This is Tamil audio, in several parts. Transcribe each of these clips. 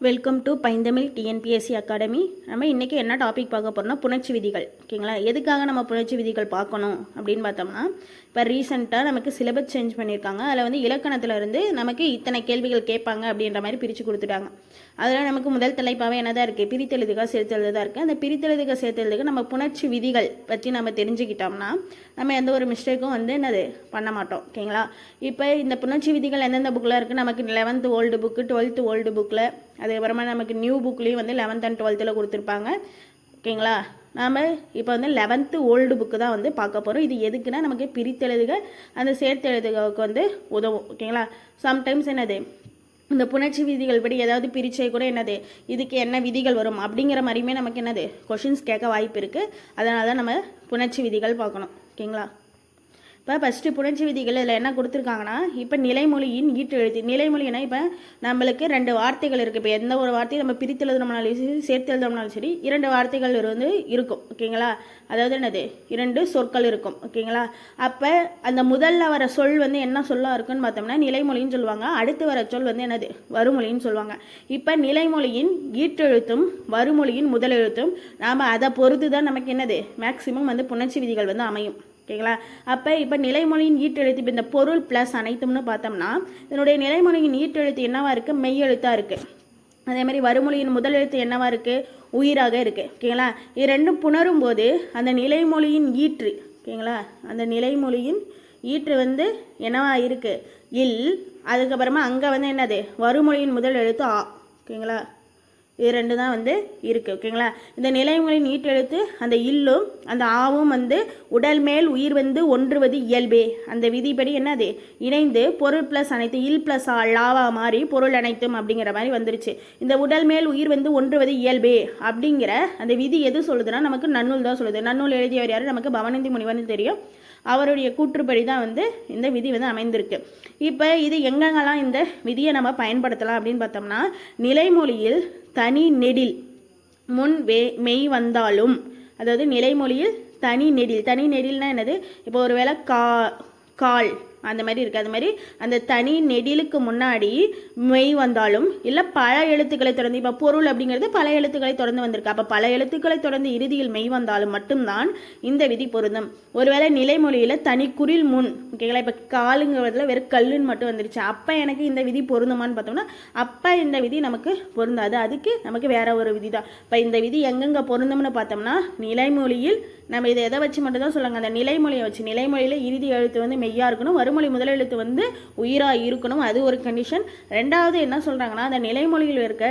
Welcome to Painthamizh TNPSC academy நம்ம இன்றைக்கி என்ன டாபிக் பார்க்க போகிறோம்னா புணர்ச்சி விதிகள். ஓகேங்களா? எதுக்காக நம்ம புணர்ச்சி விதிகள் பார்க்கணும் அப்படின்னு பார்த்தோம்னா இப்போ ரீசெண்டாக நமக்கு சிலபஸ் சேஞ்ச் பண்ணியிருக்காங்க. அதில் வந்து இலக்கணத்தில் இருந்து நமக்கு இத்தனை கேள்விகள் கேட்பாங்க அப்படின்ற மாதிரி பிரித்து கொடுத்துட்டாங்க. அதில் நமக்கு முதல் தலைப்பாகவே என்னதான் இருக்குது பிரித்தெழுதுக சேர்த்தெழுதுதான் இருக்குது அந்த பிரித்தெழுதுக சேர்த்தெழுதுக நம்ம புணர்ச்சி விதிகள் பற்றி நம்ம தெரிஞ்சுக்கிட்டோம்னா நம்ம எந்த ஒரு மிஸ்டேக்கும் வந்து என்னது? பண்ண மாட்டோம். ஓகேங்களா? இப்போ இந்த புணர்ச்சி விதிகள் எந்தெந்த புக்கில் இருக்குது நமக்கு eleventh old book twelfth old புக்கில் அதுக்கப்புறமா நமக்கு நியூ புக்லேயும் வந்து லெவன்த் அண்ட் டுவெல்த்தில் கொடுத்துருப்பாங்க. ஓகேங்களா? நாம் இப்போ வந்து லெவன்த்து ஓல்டு புக்கு தான் வந்து பார்க்க போகிறோம் இது எதுக்குன்னா நமக்கு பிரித்தெழுதுக அந்த சேர்த்தெழுதுகளுக்கு வந்து உதவும். ஓகேங்களா? சம்டைம்ஸ் என்னது? இந்த புணர்ச்சி விதிகள் படி ஏதாவது பிரிச்சை கூட என்னது? இதுக்கு என்ன விதிகள் வரும்? அப்படிங்கிற மாதிரியுமே நமக்கு என்னது? கொஷின்ஸ் கேட்க வாய்ப்பு இருக்குது அதனால தான் நம்ம புணர்ச்சி விதிகள் பார்க்கணும். ஓகேங்களா? இப்போ ஃபஸ்ட்டு புணர்ச்சி விதிகள் இதில் என்ன கொடுத்துருக்காங்கன்னா இப்போ நிலைமொழியின் ஈட்டு எழுத்து. நிலைமொழினா இப்போ நம்மளுக்கு ரெண்டு வார்த்தைகள் இருக்குது இப்போ எந்த ஒரு வார்த்தையும் நம்ம பிரித்து எழுதுனோம்னாலும் சரி சேர்த்து எழுதுனோம்னாலும் சரி இரண்டு வார்த்தைகள் வந்து இருக்கும். ஓகேங்களா அதாவது என்னது? இரண்டு சொற்கள் இருக்கும். ஓகேங்களா அப்போ அந்த முதல்ல வர சொல் வந்து என்ன சொல்லாக இருக்குன்னு பார்த்தோம்னா நிலைமொழின்னு சொல்லுவாங்க. அடுத்து வர சொல் வந்து என்னது? வருமொழின்னு சொல்லுவாங்க. இப்போ நிலைமொழியின் ஈட்டெழுத்தும் வருமொழியின் முதல் எழுத்தும் நாம் அதை பொறுத்து தான் நமக்கு என்னது? மேக்சிமம் வந்து புணர்ச்சி விதிகள் வந்து அமையும். ஓகேங்களா? அப்போ இப்போ நிலைமொழியின் ஈட்டெழுத்து இப்போ இந்த பொருள் ப்ளஸ் அனைத்தும்னு பார்த்தோம்னா இதனுடைய நிலைமொழியின் ஈட்டெழுத்து என்னவாக இருக்குது மெய் எழுத்தாக இருக்குது அதே மாதிரி வறுமொழியின் முதல் எழுத்து என்னவாக இருக்குது உயிராக இருக்குது ஓகேங்களா? இது ரெண்டும் புணரும் போது அந்த நிலைமொழியின் ஈற்று ஓகேங்களா? அந்த நிலைமொழியின் ஈற்று வந்து என்னவா இருக்குது இல் அதுக்கப்புறமா அங்கே வந்து என்னது? வறுமொழியின் முதல் எழுத்து ஆ ஓகேங்களா? இது ரெண்டு தான் வந்து இருக்குது ஓகேங்களா இந்த நிலைமொழியின் நீட்டெழுத்து அந்த இல்லும் அந்த ஆவும் வந்து உடல் மேல் உயிர் வந்து ஒன்றுவது இயல்பே. அந்த விதிப்படி என்னது? இணைந்து பொருள் ப்ளஸ் அனைத்து இல் ப்ளஸ் ஆ லாவா மாறி பொருள் அனைத்தும் அப்படிங்கிற மாதிரி வந்துருச்சு. இந்த உடல் மேல் உயிர் வந்து ஒன்றுவது இயல்பே அப்படிங்கிற அந்த விதி எது சொல்லுதுன்னா நமக்கு நன்னூல் தான் சொல்லுது. நன்னூல் எழுதியவர் யார்? நமக்கு பவனந்தி முனிவர்னு தெரியும். அவருடைய கூற்றுப்படி தான் வந்து இந்த விதி வந்து அமைந்திருக்கு. இப்போ இது எங்கெங்கெல்லாம் இந்த விதியை நம்ம பயன்படுத்தலாம் அப்படின்னு பார்த்தோம்னா நிலைமொழியில் தனி நெடில் முன் வே மெய் வந்தாலும் அதாவது நிலைமொழியில் தனி நெடில். தனி நெடில்னா என்னது? இப்போ ஒரு வேளை கா கால். அந்த மாதிரி இருக்குது அது மாதிரி அந்த தனி நெடிலுக்கு முன்னாடி மெய் வந்தாலும் இல்லை பல எழுத்துக்களை தொடர்ந்து இப்போ பொருள் அப்படிங்கிறது பல எழுத்துக்களை தொடர்ந்து வந்திருக்கு. அப்போ பல எழுத்துக்களை தொடர்ந்து இறுதியில் மெய் வந்தாலும் மட்டும்தான் இந்த விதி பொருந்தும். ஒருவேளை நிலைமொழியில் தனி குரில் முன் ஓகேங்களா இப்போ காலுங்கிறதுல வெறும் கல்லுன்னு மட்டும் வந்துருச்சு. அப்போ எனக்கு இந்த விதி பொருந்துமான்னு பார்த்தோம்னா அப்போ இந்த விதி நமக்கு பொருந்தாது. அதுக்கு நமக்கு வேற ஒரு விதி தான் இப்போ இந்த விதி எங்கெங்கே பொருந்தும்னு பார்த்தோம்னா நிலைமொழியில் நம்ம இதை எதை வச்சு மட்டும் தான் சொல்லுங்க அந்த நிலைமொழியை வச்சு. நிலைமொழியில் இறுதி எழுத்து வந்து மெய்யா இருக்கணும் வரும் வறுமொழி முதலெழுத்து வந்து உயிராக இருக்கணும். அது ஒரு கண்டிஷன் ரெண்டாவது என்ன சொல்கிறாங்கன்னா அந்த நிலைமொழியில் இருக்க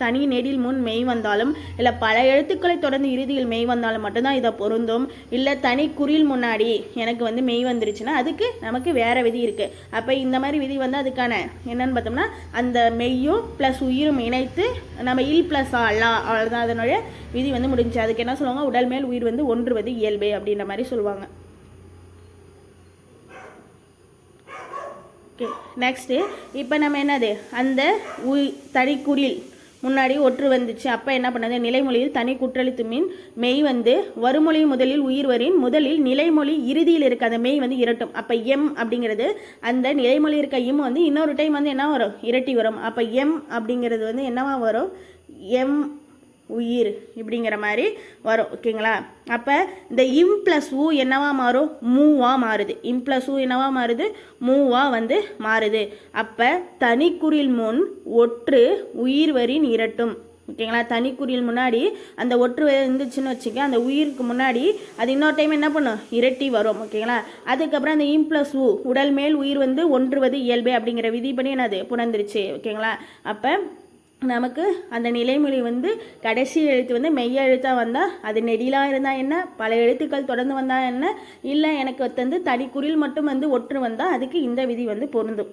தனி நெடில் முன் மெய் வந்தாலும் இல்லை பல எழுத்துக்களை தொடர்ந்து இறுதியில் மெய் வந்தாலும் மட்டும்தான் இதை பொருந்தும். இல்லை தனி குறில் முன்னாடி எனக்கு வந்து மெய் வந்துருச்சுன்னா அதுக்கு நமக்கு வேறு விதி இருக்குது அப்போ இந்த மாதிரி விதி வந்து அதுக்கான என்னென்னு பார்த்தோம்னா அந்த மெய்யும் ப்ளஸ் உயிரும் இணைத்து நம்ம இல் ப்ளஸ் அல்லா அவ்வளோதான் அதனுடைய விதி வந்து முடிஞ்சு. அதுக்கு என்ன சொல்லுவாங்க? உடல் மேல் உயிர் வந்து ஒன்றுவது இயல்பே அப்படின்ற மாதிரி சொல்லுவாங்க. ஓகே நெக்ஸ்ட்டு இப்போ நம்ம என்னது? அந்த உய் தனிக்குறில் முன்னாடி ஒற்று வந்துச்சு. அப்போ என்ன பண்ணது? நிலைமொழியில் தனி குற்றெழுத்து மீன் மெய் வந்து வருமொழி முதலில் உயிர் வரின் முதலில் நிலைமொழி இறுதியில் இருக்க. அந்த மெய் வந்து இரட்டும். அப்போ எம் அப்படிங்கிறது அந்த நிலைமொழி இருக்க இம் வந்து இன்னொரு டைம் வந்து என்ன வரும்? இரட்டி வரும். அப்போ எம் அப்படிங்கிறது வந்து என்னவா வரும்? எம் உயிர் இப்படிங்கிற மாதிரி வரும் ஓகேங்களா? அப்போ இந்த இம் ப்ளஸ் ஊ என்னவா மாறும்? மூவா மாறுது. இம் ப்ளஸ் ஊ என்னவா மாறுது? மூவா வந்து மாறுது. அப்போ தனிக்குறில் முன் ஒற்று உயிர் வரின் இரட்டும் ஓகேங்களா? தனிக்குறியில் முன்னாடி அந்த ஒற்று இருந்துச்சுன்னு வச்சுக்க அந்த உயிருக்கு முன்னாடி அது இன்னொரு டைம் என்ன பண்ணும்? இரட்டி வரும் ஓகேங்களா? அதுக்கப்புறம் அந்த இம் ப்ளஸ் ஊ உடல் மேல் உயிர் வந்து ஒன்றுவது இயல்பே அப்படிங்கிற விதிப்படி என்னது? புணர்ந்துருச்சு ஓகேங்களா? அப்போ நமக்கு அந்த நிலைமொழி வந்து கடைசி எழுத்து வந்து மெய்ய எழுத்தாக வந்தால் அது நெடிலாக இருந்தால் என்ன? பல எழுத்துக்கள் தொடர்ந்து வந்தால் என்ன? இல்லை எனக்கு வந்து தனிக்குறில் மட்டும் வந்து ஒற்று வந்தால் அதுக்கு இந்த விதி வந்து பொருந்தும்.